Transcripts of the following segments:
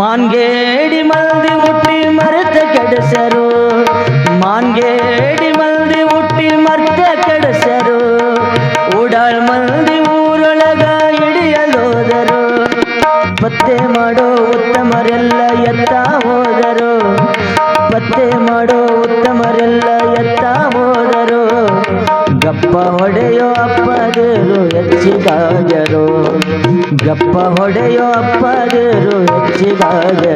ಮಾನ್ಗೇಡಿ ಮಲ್ದಿ ಹುಟ್ಟಿ ಮರೆತ ಕೆಡಸರು. ಮಾನ್ಗೇಡಿ ಮಲ್ದಿ ಹುಟ್ಟಿ ಮರ್ತ ಕೆಡಸರು. ಉಡಾಳ್ ಮಲ್ದಿ ಊರೊಳಗ ಹಿಡಿಯಲೋದರು ಪತ್ತೆ ಮಾಡೋ ಉತ್ತಮರೆಲ್ಲ ಎತ್ತ ಹೋದರು. ಪತ್ತೆ ಮಾಡೋ ಉತ್ತಮರೆಲ್ಲ ಎತ್ತ ಗಪ್ಪ ಹೊಡೆಯೋ ಅಪ್ಪದರು ಹೆಚ್ಚಿಗಾಗರು ಗಪ್ಪ ಹೊಡೆಯೋ ಅಪ್ಪದರು ಹೆಚ್ಚಿಗಾಗರು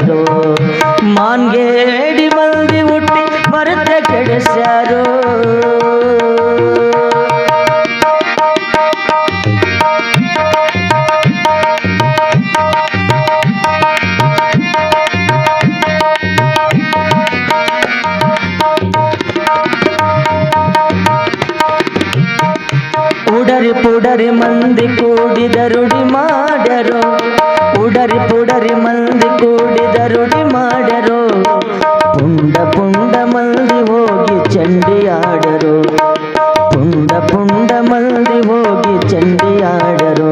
ಪುಡರಿ ಮಂದಿ ಕೂಡಿದರುಡಿ ಮಾಡರು ಉಡರಿ ಪುಡರಿ ಮಂದಿ ಕೂಡಿದರುಡಿ ಮಾಡರು ಪುಂಡ ಪುಂಡ ಮಂದಿ ಹೋಗಿ ಆಡರು. ಪುಂಡ ಪುಂಡ ಮಂದಿ ಹೋಗಿ ಆಡರು.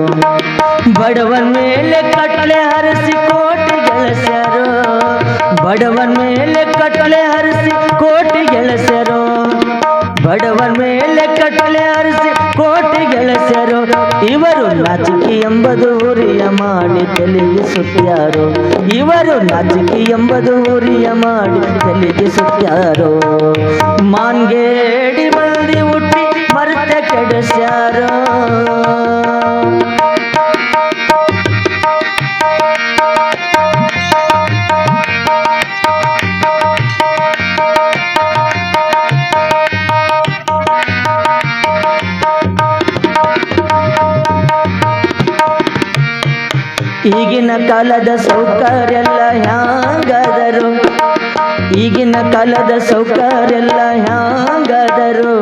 ಬಡವನ್ ಮೇಲೆ ಕಟ್ಟಲೆ ಹರಿಸಿ ಕೋಟಿ ಗೆಳಸ್ಯರು. ಬಡವನ ಮೇಲೆ ಕಟ್ಟಲೆ ಹರಿಸಿ ಕೋಟಿ ಗೆಳಸ್ಯರು. ಬಡವನ ಮೇಲೆ ಕಟ್ಟಲೆ ಹರಿಸಿ ಗೆಳಸ್ಯಾರು ಇವರು ನಾಚಿಕೆ ಎಂಬುದು ಉರಿಯ ಮಾಡಿ ತೆಲಿಗೆ ಸುತ್ಯಾರು ಇವರು ನಾಚಿಕೆ ಎಂಬುದು ಉರಿಯ ಮಾಡಿ ತೆಲಿಗೆ ಸುತ್ಯಾರು ಮಾನ್ಗೇಡಿ ಮಂದಿ ಹುಟ್ಟಿ ಮರೆತ ಕೆಡಿಸ್ಯಾರು? ಈಗಿನ ಕಾಲದ ಸೌಕರ್ಯಲ್ಲ ಹ್ಯಾಂಗದರು? ಈಗಿನ ಕಾಲದ ಸೌಕರ್ಯಲ್ಲ ಹ್ಯಾಂಗದರು?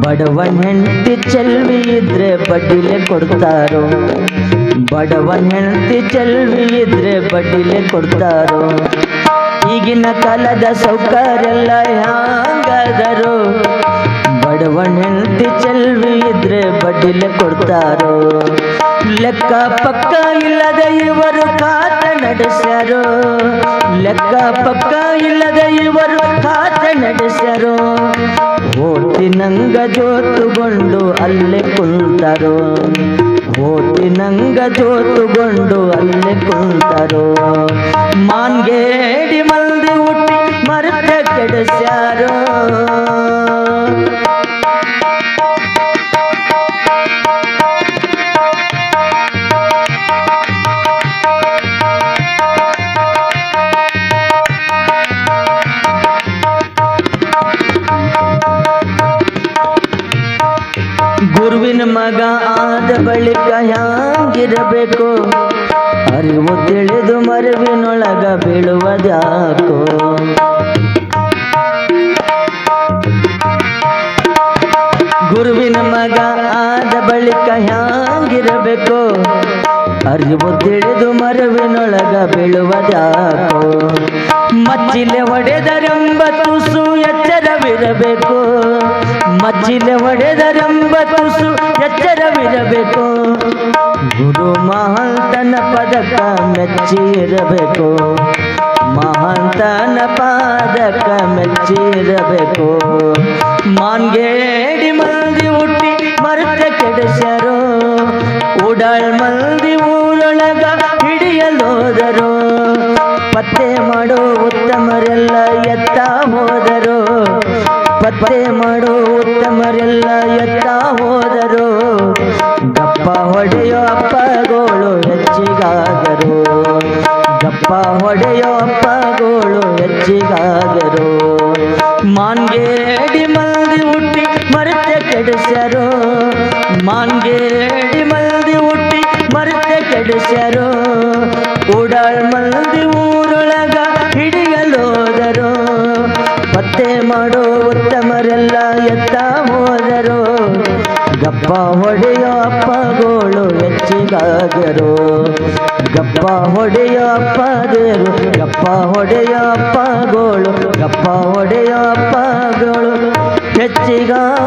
ಬಡವ ಹೆಂಡತಿ ಚೆಲ್ವಿ ಇದ್ರೆ ಬಡ್ಡಿಲೆ ಕೊಡ್ತಾರೋ. ಬಡವ ಹೆಂಡತಿ ಚೆಲ್ವಿ ಇದ್ರೆ ಬಡ್ಡಿಲೆ ಕೊಡ್ತಾರೋ. ಈಗಿನ ಕಾಲದ ಸೌಕರ್ಯಲ್ಲ ಹ್ಯಾಂಗದರು? ಬಡವ ಹೆಂಡತಿ ಚೆಲ್ವಿ ಇದ್ರೆ ಬಡ್ಡಿಲೆ ಕೊಡ್ತಾರೋ. ಲೆಕ್ಕ ಪಕ್ಕ ಇಲ್ಲದ ಇವರು ಕಾತ ನಡೆಸರು ಲೆಕ್ಕ ಪಕ್ಕ ಇಲ್ಲದ ಇವರು ಖಾತೆ ನಡೆಸ್ಯಾರೋ. ಓಟಿನಂಗ ಜೋತುಗೊಂಡು ಅಲ್ಲೇ ಓತಿ ನಂಗ ಜೋತುಗೊಂಡು ಮಗ ಆದ ಬಳಿಕ ಹ್ಯಾಂಗಿರಬೇಕು? ಅರಿವು ತಿಳಿದು ಮರವಿನೊಳಗ ಬೀಳುವುದಾಕೋ ಗುರುವಿನ ಮಗ ಆದ ಬಳಿಕ ಹ್ಯಾಂಗಿರಬೇಕು? ಅರಿವು ತಿಳಿದು ಮರವಿನೊಳಗ ಬೀಳುವುದಾಕೋ ಮಚ್ಚಿಲೆ ಒಡೆದರೆಂಬ ತುಸು ಎಚ್ಚರವಿರಬೇಕು? ಮಚ್ಚಿಲೆ ಹೊಡೆದರೆಂಬ ತುಸು ಎಚ್ಚರವಿರಬೇಕು. ಗುರು ಮಹಂತನ ಪದಕ ಮೆಚ್ಚಿರಬೇಕು. ಮಹಂತನ ಪಾದಕ ಮೆಚ್ಚಿರಬೇಕು. ಮಾನ್ಗೇಡಿ ಮಂದಿ ಹುಟ್ಟಿ ಮರುತ ಕೆಡಿಸರು. ಉಡಾಳ್ ಪತ್ತೆ ಮಾಡೋ, ಉತ್ತಮರೆಲ್ಲ ಎತ್ತ ಹೋದರು. ಗಪ್ಪ ಹೊಡೆಯೋ ಅಪ್ಪಗೋಳು ಹೆಚ್ಚಿಗಾದರು. ಗಪ್ಪ ಹೊಡೆಯೋ ಅಪ್ಪಗೋಳು ಹೆಚ್ಚಿಗಾದರು. ಮಾನ್ಗೇಡಿ ಮಂದಿ ಹುಟ್ಟಿ ಮರೆತೆ ಕೆಡಿಸರು ಮಾನ್ಗೇಡಿ ಮಂದಿ ಹುಟ್ಟಿ ಮರೆತೆ ಕೆಡಿಸರು ಉಡಾಳ್ ಹೊಡೆಯೋ ಅಪ್ಪಗಳು ಹೆಚ್ಚಿಗಾದರು. ಗಪ್ಪ ಹೊಡೆಯ ಅಪ್ಪದೇರು ಗಪ್ಪ ಹೊಡೆಯ ಅಪ್ಪಗಳು ಗಪ್ಪ ಹೊಡೆಯ ಅಪ್ಪಗಳು ಹೆಚ್ಚಿಗಾಗ್ಯರು